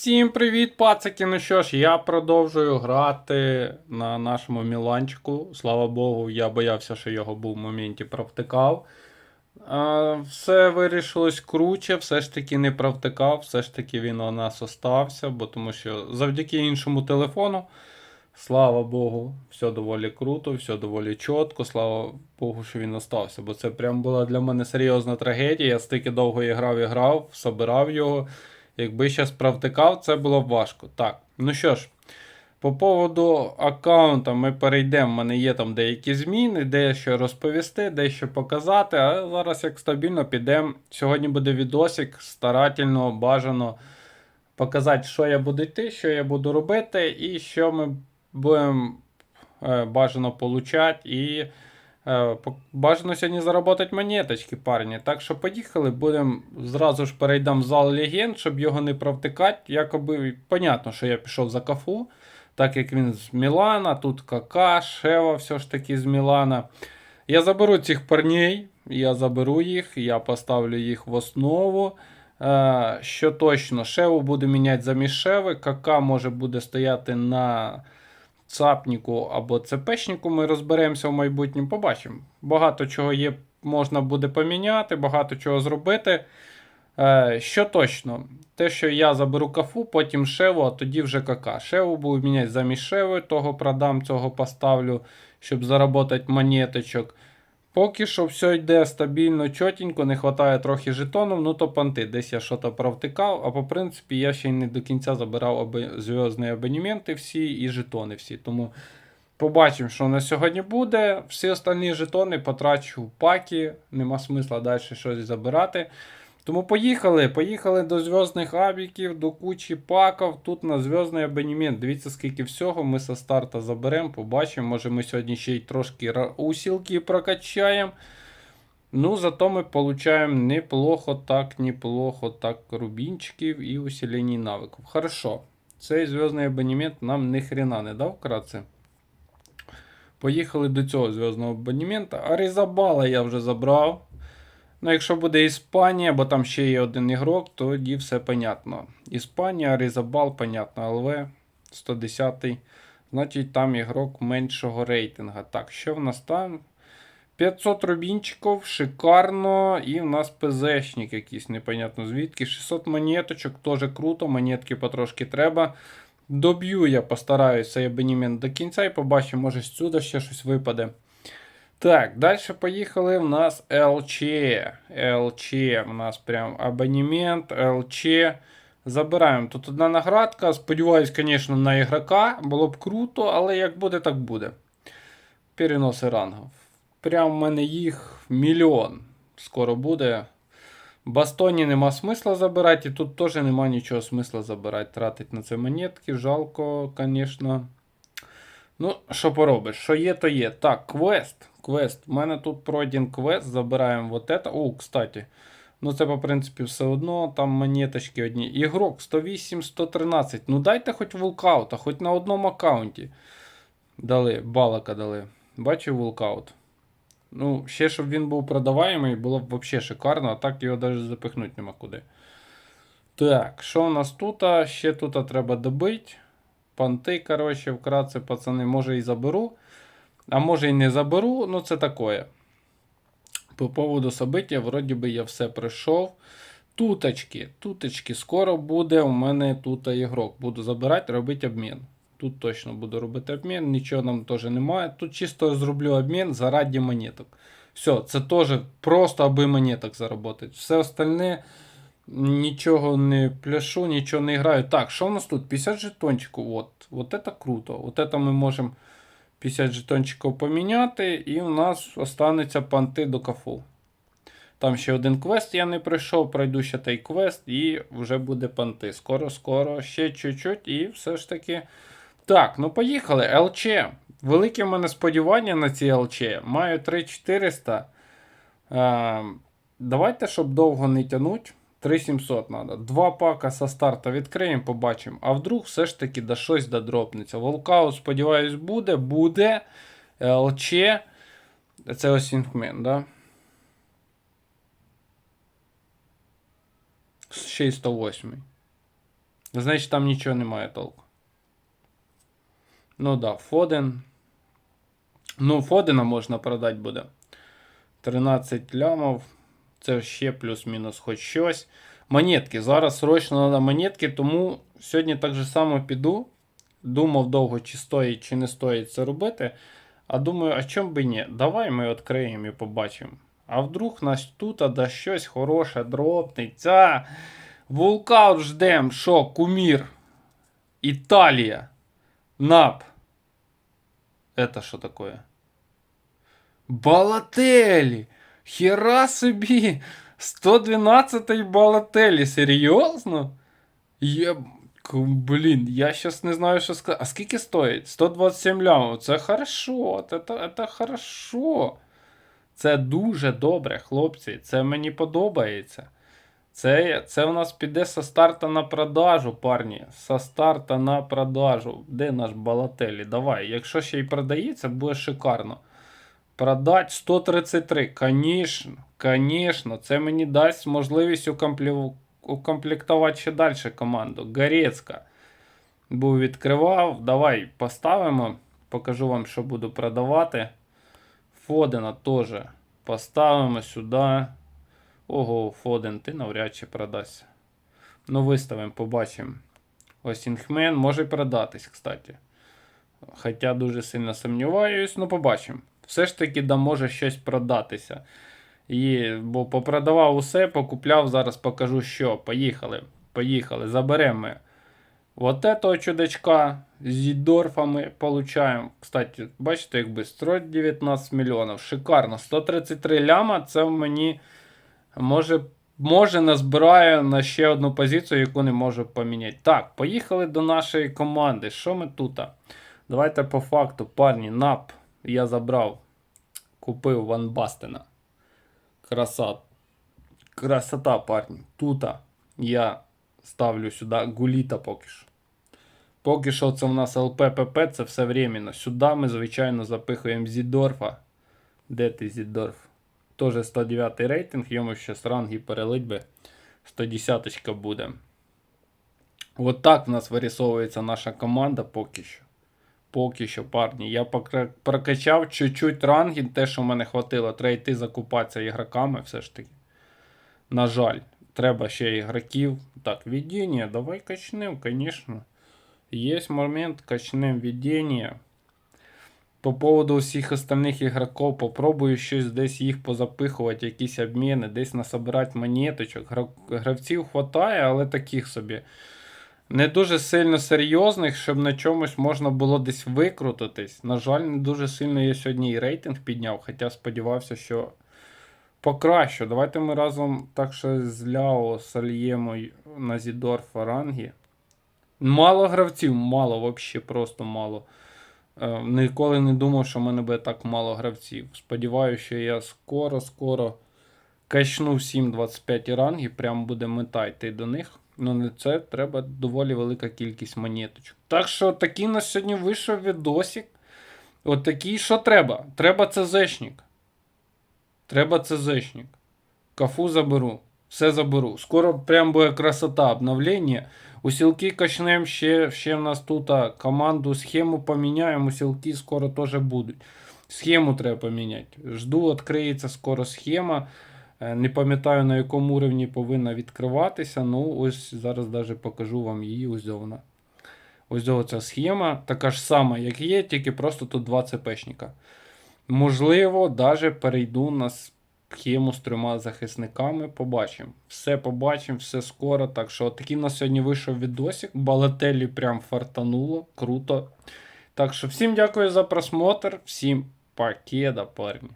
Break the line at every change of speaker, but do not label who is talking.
Всім привіт, пацики! Ну що ж, я продовжую грати на нашому Міланчику. Слава Богу, я боявся, що його був в моменті провтикав. Все вирішилось круче, все ж таки не провтикав, все ж таки він у нас остався, бо тому що завдяки іншому телефону, слава Богу, все доволі круто, все доволі чітко. Слава Богу, що він остався. Бо це прям була для мене серйозна трагедія. Я стільки довго і грав і грав, собирав його. Якби зараз провтикав, це було б важко. Так, ну що ж, по поводу аккаунта ми перейдемо. У мене є там деякі зміни, дещо розповісти, дещо показати. А зараз як стабільно підемо. Сьогодні буде відосик, старательно, бажано показати, що я буду йти, що я буду робити, і що ми будемо е, бажано получати. І бажано сьогодні заработати монеточки, парні. Так що поїхали, будемо зразу ж перейдемо в зал легенд, щоб його не провтикати. Якоби понятно, що я пішов за кафу, так як він з Мілана, тут Кака, Шева все ж таки з Мілана. Я заберу цих парней, я заберу їх, я поставлю їх в основу. Е, що точно, Шеву буду міняти замість Шеви, Кака може буде стояти на цапніку або ЦПшнику. Ми розберемося в майбутньому, побачимо. Багато чого є, можна буде поміняти, багато чого зробити. Е, що точно, те, що я заберу кафу, потім шеву, а тоді вже кака. Шеву буду міняти замість шеви, того продам, цього поставлю, щоб заработати монеточок. Поки що все йде стабільно, чотенько, не вистачає трохи жетонів, ну то понти. Десь я щось провтикав, а по принципі я ще й не до кінця забирав аби... зв'язні абонементи всі і жетони всі. Тому побачимо, що на сьогодні буде. Всі останні жетони потрачу в паки, нема смисла далі щось забирати. Тому поїхали. Поїхали до зв'язних абіків, до кучі паків. Тут на зв'язний абонемент. Дивіться, скільки всього ми со старта заберемо, побачимо. Може ми сьогодні ще й трошки усілки прокачаємо. Ну, зато ми получаємо неплохо так, неплохо так рубінчиків і усилені навиків. Хорошо. Цей зв'язний абонемент нам ні хрена не дав вкратце. Поїхали до цього зв'язного абонемента. Аризабала я вже забрав. Ну, якщо буде Іспанія, бо там ще є один ігрок, тоді все понятно. Іспанія, Аризабал, понятно, ЛВ 110. Значить, там ігрок меншого рейтинга. Так, що в нас там? 500 рубінчиків, шикарно. І в нас ПЗшник якийсь, непонятно звідки. 600 монеточок, теж круто, монетки потрошки треба. Доб'ю я постараюся цей абонемент до кінця і побачимо, може сюди ще щось випаде. Так, далі поїхали. У нас ЛЧ. ЛЧ. У нас прям абонемент, ЛЧ. Забираємо. Тут одна наградка. Сподіваюсь, звісно, на ігрока. Було б круто, але як буде, так буде. Переноси рангів. Прям в мене їх мільйон. Скоро буде. Бастоні нема смисла забирати, і тут теж нема нічого смисла забирати. Тратить на це монетки. Жалко, звісно. Ну, що поробиш? Що є, то є. Так, квест. Квест. У мене тут пройден квест. Забираємо вот это. О, кстати. Ну, це, по принципі, все одно. Там монеточки одні. Ігрок 108, 113. Ну дайте хоч вулкаута, хоч на одному аккаунті. Дали, балака дали. Бачив вулкаут. Ну, ще щоб він був продаваємий, було б взагалі шикарно, а так його навіть запихнути нема куди. Так, що у нас тут? Ще тут треба добити. Понти, коротше, вкратце, пацани, може і заберу. А може і не заберу, ну це таке. По поводу собиття, вроді би я все пройшов. Туточки, туточки, скоро буде у мене тут ігрок. Буду забирати, робити обмін. Тут точно буду робити обмін, нічого нам теж немає. Тут чисто зроблю обмін заради монеток. Все, це теж просто аби монеток заробити. Все остальне нічого не пляшу, нічого не граю. Так, що у нас тут? 50 жетончиків. От, от це круто. От це ми можемо 50 жетончиків поміняти, і у нас останеться панти до кафу. Там ще один квест я не пройшов, пройду ще той квест, і вже буде панти. Скоро-скоро, ще чуть-чуть, і все ж таки. Так, ну поїхали. ЛЧ. Велике в мене сподівання на ці ЛЧ. Маю 3400. Е, давайте, щоб довго не тянуть. 3700 треба. Два пака со старта відкриємо, побачимо. А вдруг все ж таки да щось додропнеться. Волкаут, сподіваюсь, буде. Буде. ЛЧ. Це ось інкмен, да? Ще й 108. Значить, там нічого немає толку. Ну да, Фоден. Ну, Фодена можна продати буде. 13 лямов. Це ще плюс-мінус хоч щось. Монетки. Зараз срочно треба монетки, тому сьогодні так же само піду. Думав довго, чи стоїть, чи не стоїть це робити. А думаю, а чому би ні? Давай ми відкриємо і побачимо. А вдруг нас тут да щось хороше дропнеться. Вулкаут ждем, що, кумір. Італія. НАП. Это що такое? Балателі! Хера собі! 112 балателі, серйозно? Є... Блін, я щас не знаю, що сказати. А скільки стоїть? 127 лямов. Це хорошо, це, це, це хорошо. Це дуже добре, хлопці. Це мені подобається. Це, це у нас піде со старта на продажу, парні. Со старта на продажу. Де наш балателі? Давай. Якщо ще й продається, буде шикарно. Продать 133. Конечно, конечно. Це мені дасть можливість укомплектувати ще далі команду. Горецька. Був відкривав. Давай поставимо. Покажу вам, що буду продавати. Фодена теж поставимо сюди. Ого, Фоден, ти навряд чи продасться. Ну, виставимо, побачимо. Ось Інхмен може продатись, кстати. Хоча дуже сильно сумніваюсь, ну побачимо. Все ж таки, да може щось продатися. І, бо попродавав усе, покупляв, зараз покажу що. Поїхали. Поїхали. Заберемо ми. Вот этого чудачка з Зідорфами получаємо. Кстати, бачите, якби строй 19 мільйонів. Шикарно. 133 ляма. Це мені може, може назбираю на ще одну позицію, яку не можу поміняти. Так, поїхали до нашої команди. Що ми тут? Давайте по факту, парні, нап я забрав. Купив Ван Бастена. Краса. Красота, парні. Тут я ставлю сюди гуліта поки що. Поки що це в нас ЛППП, це все временно. Сюди ми, звичайно, запихуємо Зідорфа. Де ти Зідорф? Тоже 109 рейтинг, йому ще з ранги перелить би. 110 буде. От так в нас вирисовується наша команда поки що. Поки що, парні. Я прокачав чуть-чуть ранги, те, що в мене хватило. Треба йти закупатися ігроками все ж таки. На жаль, треба ще ігроків. Так, видіння, давай качнем, звісно. Є момент, качнем видіння. По поводу всіх остальних ігроків, попробую щось десь їх позапихувати, якісь обміни, десь насобирати монеточок. Гравців хватає, але таких собі. Не дуже сильно серйозних, щоб на чомусь можна було десь викрутитись. На жаль, не дуже сильно я сьогодні і рейтинг підняв, хоча сподівався, що покращу. Давайте ми разом так що з Ляо сольємо й- на Зідорфа ранги. Мало гравців, мало, взагалі просто мало. Е, Ніколи не думав, що в мене буде так мало гравців. Сподіваюся, що я скоро-скоро качну всім 25 рангів, прям буде мета йти до них. Ну, на це треба доволі велика кількість монеточок. Так що такий у нас сьогодні вийшов відосик. От такий, що треба? Треба ЦЗшник. Треба ЦЗшник. Кафу заберу. Все заберу. Скоро прям буде красота обновлення. Усілки качнем ще, ще в нас тут а, команду, схему поміняємо. Усілки скоро теж будуть. Схему треба поміняти. Жду, відкриється скоро схема. Е, Не пам'ятаю на якому уровні повинна відкриватися. Ну, ось зараз даже покажу вам її. Ось вона. Ось ця схема. Така ж сама, як є, тільки просто тут два ЦПшника. Можливо, даже перейду на схему з трьома захисниками. Побачимо. Все побачимо, все скоро. Так що, такий у нас сьогодні вийшов відосик. Балателі прям фартануло. Круто. Так що, всім дякую за просмотр. Всім покеда, парні.